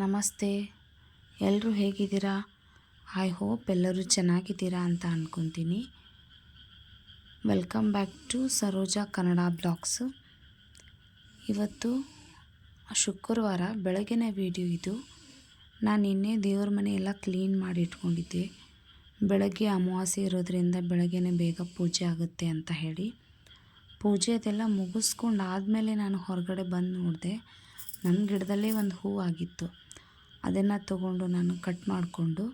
ನಮಸ್ತೆ. ಎಲ್ಲರೂ ಹೇಗಿದ್ದೀರಾ? ಐ ಹೋಪ್ ಎಲ್ಲರೂ ಚೆನ್ನಾಗಿದ್ದೀರಾ ಅಂತ ಅಂದ್ಕೊತೀನಿ welcome back to Saroja Kannada blogs. ಇವತ್ತು ಶುಕ್ರವಾರ ಬೆಳಗಿನ ವಿಡಿಯೋ ಇದು. ನಾನು ನಿನ್ನೆ ದೇವ್ರ ಮನೆ ಎಲ್ಲ ಕ್ಲೀನ್ ಮಾಡಿ ಇಟ್ಕೊಂಡಿದ್ದೆ. ಬೆಳಗ್ಗೆ ಅಮಾವಾಸ್ಯೆ ಇರೋದ್ರಿಂದ ಬೆಳಗ್ಗೆನೇ ಬೇಗ ಪೂಜೆ ಆಗುತ್ತೆ ಅಂತ ಹೇಳಿ. ಪೂಜೆ ಅದೆಲ್ಲ ಮುಗಿಸ್ಕೊಂಡು ಆದಮೇಲೆ ನಾನು ಹೊರಗಡೆ ಬಂದು ನೋಡಿದೆ. ನಮ್ಮ ಗಿಡದಲ್ಲೇ ಒಂದು ಹೂವು ಆಗಿತ್ತು ಅದನ್ನು ತಗೊಂಡು ನಾನು ಕಟ್ ಮಾಡಿಕೊಂಡು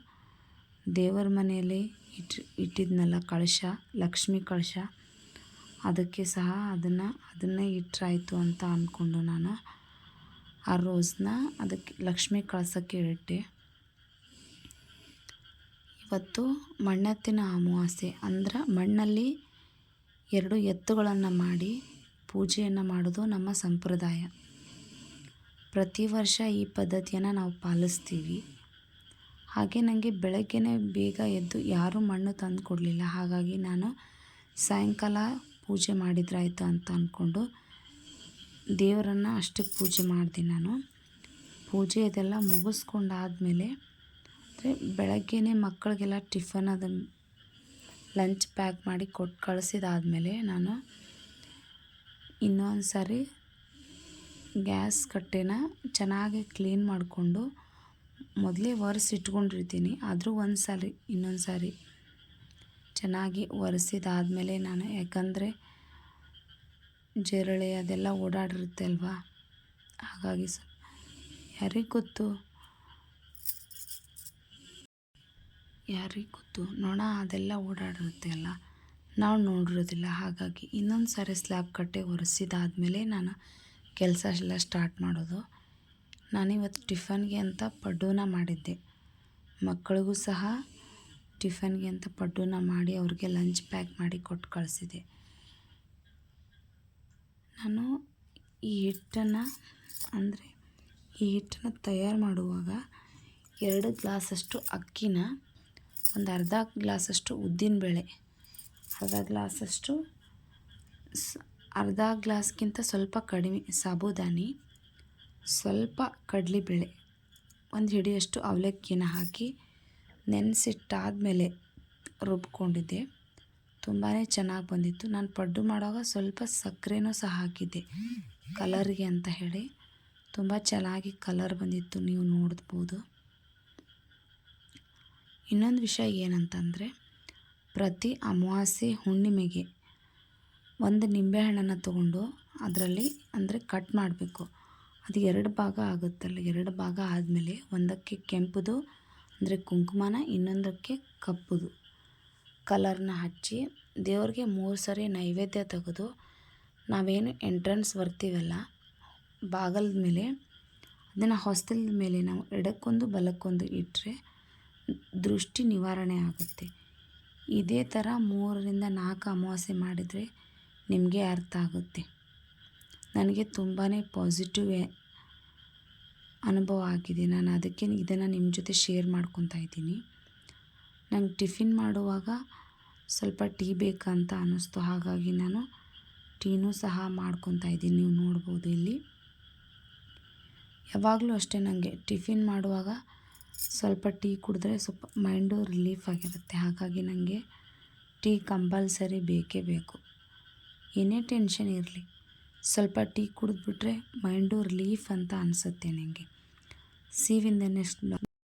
ದೇವರ ಮನೆಯಲ್ಲಿ ಇಟ್ಟು ಇಟ್ಟಿದ್ನಲ್ಲ ಕಳಶ, ಲಕ್ಷ್ಮಿ ಕಳಶ, ಅದಕ್ಕೆ ಸಹ ಅದನ್ನು, ಅದನ್ನೇ ಇಟ್ಟರಾಯ್ತು ಅಂತ ಅಂದ್ಕೊಂಡು ನಾನು ಆ ರೋಸ್ನ ಅದಕ್ಕೆ ಲಕ್ಷ್ಮಿ ಕಳಸಕ್ಕೆ ಇಟ್ಟೆ. ಇವತ್ತು ಮಣ್ಣತ್ತಿನ ಅಮಾವಾಸ್ಯೆ, ಅಂದ್ರೆ ಮಣ್ಣಲ್ಲಿ ಎರಡು ಎತ್ತುಗಳನ್ನು ಮಾಡಿ ಪೂಜೆಯನ್ನು ಮಾಡೋದು ನಮ್ಮ ಸಂಪ್ರದಾಯ. ಪ್ರತಿ ವರ್ಷ ಈ ಪದ್ಧತಿಯನ್ನು ನಾವು ಪಾಲಿಸ್ತೀವಿ. ಹಾಗೆ ನನಗೆ ಬೆಳಗ್ಗೆನೇ ಬೇಗ ಎದ್ದು ಯಾರೂ ಮಣ್ಣು ತಂದು ಕೊಡಲಿಲ್ಲ. ಹಾಗಾಗಿ ನಾನು ಸಾಯಂಕಾಲ ಪೂಜೆ ಮಾಡಿದ್ರಾಯಿತು ಅಂತ ಅಂದ್ಕೊಂಡು ದೇವರನ್ನು ಅಷ್ಟಕ್ಕೆ ಪೂಜೆ ಮಾಡಿದೆ ನಾನು. ಪೂಜೆ ಇದೆಲ್ಲ ಮುಗಿಸ್ಕೊಂಡಾದಮೇಲೆ ಅಂದರೆ ಬೆಳಗ್ಗೆನೇ ಮಕ್ಕಳಿಗೆಲ್ಲ ಟಿಫನ್ ಅದು ಲಂಚ್ ಪ್ಯಾಕ್ ಮಾಡಿ ಕೊಟ್ಟು ಕಳಿಸಿದಾದ್ಮೇಲೆ ನಾನು ಇನ್ನೊಂದು ಸಾರಿ ಗ್ಯಾಸ್ ಕಟ್ಟೆನ ಚೆನ್ನಾಗಿ ಕ್ಲೀನ್ ಮಾಡಿಕೊಂಡು ಮೊದಲೇ ಒರೆಸಿ ಇಟ್ಕೊಂಡಿರ್ತೀನಿ. ಆದರೂ ಒಂದು ಸಾರಿ ಇನ್ನೊಂದು ಸಾರಿ ಚೆನ್ನಾಗಿ ಒರೆಸಿದಾದ್ಮೇಲೆ ನಾನು, ಯಾಕಂದರೆ ಜಿರಳೆ ಅದೆಲ್ಲ ಓಡಾಡಿರುತ್ತೆ ಅಲ್ವಾ? ಹಾಗಾಗಿ ಸ, ಯಾರಿಗೆ ಗೊತ್ತು? ಯಾರಿಗೆ ಗೊತ್ತು? ನೊಣ ಅದೆಲ್ಲ ಓಡಾಡಿರುತ್ತೆ ಅಲ್ಲ? ನಾವು ನೋಡಿರೋದಿಲ್ಲ. ಹಾಗಾಗಿ ಇನ್ನೊಂದು ಸಾರಿ ಸ್ಲ್ಯಾಬ್ ಕಟ್ಟೆ ಒರೆಸಿದಾದ್ಮೇಲೆ ನಾನು ಕೆಲಸ ಎಲ್ಲ ಸ್ಟಾರ್ಟ್ ಮಾಡೋದು. ನಾನಿವತ್ತು ಟಿಫನ್ಗೆ ಅಂತ ಪಡ್ಡೂನ ಮಾಡಿದ್ದೆ. ಮಕ್ಕಳಿಗೂ ಸಹ ಟಿಫನ್ಗೆ ಅಂತ ಪಡ್ಡೂನ ಮಾಡಿ ಅವ್ರಿಗೆ ಲಂಚ್ ಪ್ಯಾಕ್ ಮಾಡಿ ಕೊಟ್ಟು ಕಳಿಸಿದೆ. ನಾನು ಈ ಹಿಟ್ಟನ್ನು ಅಂದರೆ ಈ ಹಿಟ್ಟನ್ನು ತಯಾರು ಮಾಡುವಾಗ ಎರಡು ಗ್ಲಾಸಷ್ಟು ಅಕ್ಕಿನ, ಒಂದು ಅರ್ಧ ಗ್ಲಾಸಷ್ಟು ಉದ್ದಿನಬೇಳೆ, ಅರ್ಧ ಗ್ಲಾಸಷ್ಟು ಅರ್ಧ ಗ್ಲಾಸ್ಗಿಂತ ಸ್ವಲ್ಪ ಕಡಿಮೆ ಸಾಬುದಾನಿ ಸ್ವಲ್ಪ ಕಡಲೆಬೇಳೆ, ಒಂದು ಹಿಡಿಯಷ್ಟು ಅವಲಕ್ಕಿನ ಹಾಕಿ ನೆನೆಸಿಟ್ಟಾದಮೇಲೆ ರುಬ್ಕೊಂಡಿದ್ದೆ. ತುಂಬಾ ಚೆನ್ನಾಗಿ ಬಂದಿತ್ತು. ನಾನು ಪಡ್ಡು ಮಾಡುವಾಗ ಸ್ವಲ್ಪ ಸಕ್ಕರೆನೂ ಸಹ ಹಾಕಿದ್ದೆ. ಕಲರ್ಗೆ ಅಂತ ಹೇಳಿ. ತುಂಬ ಚೆನ್ನಾಗಿ ಕಲರ್ ಬಂದಿತ್ತು. ನೀವು ನೋಡ್ಬೋದು. ಇನ್ನೊಂದು ವಿಷಯ ಏನಂತಂದರೆ, ಪ್ರತಿ ಅಮಾವಾಸ್ಯೆ ಹುಣ್ಣಿಮೆಗೆ ಒಂದು ನಿಂಬೆಹಣ್ಣನ್ನು ತೊಗೊಂಡು ಅದರಲ್ಲಿ ಅಂದರೆ ಕಟ್ ಮಾಡಬೇಕು. ಅದು ಎರಡು ಭಾಗ ಆಗುತ್ತಲ್ಲ, ಎರಡು ಭಾಗ ಆದಮೇಲೆ ಒಂದಕ್ಕೆ ಕೆಂಪುದು, ಅಂದರೆ ಕುಂಕುಮನ, ಇನ್ನೊಂದಕ್ಕೆ ಕಪ್ಪುದು. ಕಲರ್ನ ಹಚ್ಚಿ ದೇವ್ರಿಗೆ ಮೂರು ಸರಿ ನೈವೇದ್ಯ ತೆಗೆದು ನಾವೇನು ಎಂಟ್ರೆನ್ಸ್ ಬರ್ತೀವಲ್ಲ ಬಾಗಲದ ಮೇಲೆ, ಅದನ್ನು ಹೊಸ್ತಲದ ಮೇಲೆ ನಾವು ಎಡಕ್ಕೊಂದು ಬಲಕ್ಕೊಂದು ಇಟ್ಟರೆ ದೃಷ್ಟಿ ನಿವಾರಣೆ ಆಗುತ್ತೆ. ಇದೇ ಥರ ಮೂರರಿಂದ ನಾಲ್ಕು ಅಮಾವಾಸ್ಯೆ ಮಾಡಿದರೆ ನಿಮಗೆ ಅರ್ಥ ಆಗುತ್ತೆ. ನನಗೆ ತುಂಬಾ ಪಾಸಿಟಿವ್ ಅನುಭವ ಆಗಿದೆ. ನಾನು ಅದಕ್ಕೆ ಇದನ್ನು ನಿಮ್ಮ ಜೊತೆ ಶೇರ್ ಮಾಡ್ಕೊತಾ ಇದ್ದೀನಿ. ನಂಗೆ ಟಿಫಿನ್ ಮಾಡುವಾಗ ಸ್ವಲ್ಪ ಟೀ ಬೇಕಂತ ಅನ್ನಿಸ್ತು. ಹಾಗಾಗಿ ನಾನು ಟೀನೂ ಸಹ ಮಾಡ್ಕೊತಾ ಇದ್ದೀನಿ. ನೀವು ನೋಡ್ಬೋದು ಇಲ್ಲಿ. ಯಾವಾಗಲೂ ಅಷ್ಟೇ ನನಗೆ ಟಿಫಿನ್ ಮಾಡುವಾಗ ಸ್ವಲ್ಪ ಟೀ ಕುಡಿದ್ರೆ ಸ್ವಲ್ಪ ಮೈಂಡು ರಿಲೀಫ್ ಆಗಿರುತ್ತೆ. ಹಾಗಾಗಿ ನನಗೆ ಟೀ ಕಂಪಲ್ಸರಿ ಬೇಕೇ ಬೇಕು. ಏನೇ ಟೆನ್ಷನ್ ಇರಲಿ ಸ್ವಲ್ಪ ಟೀ ಕುಡಿದ್ಬಿಟ್ರೆ ಮೈಂಡು ರಿಲೀಫ್ ಅಂತ ಅನಿಸುತ್ತೆ ನನಗೆ ಸೀವಿಂದ ನೆಕ್ಸ್ಟ್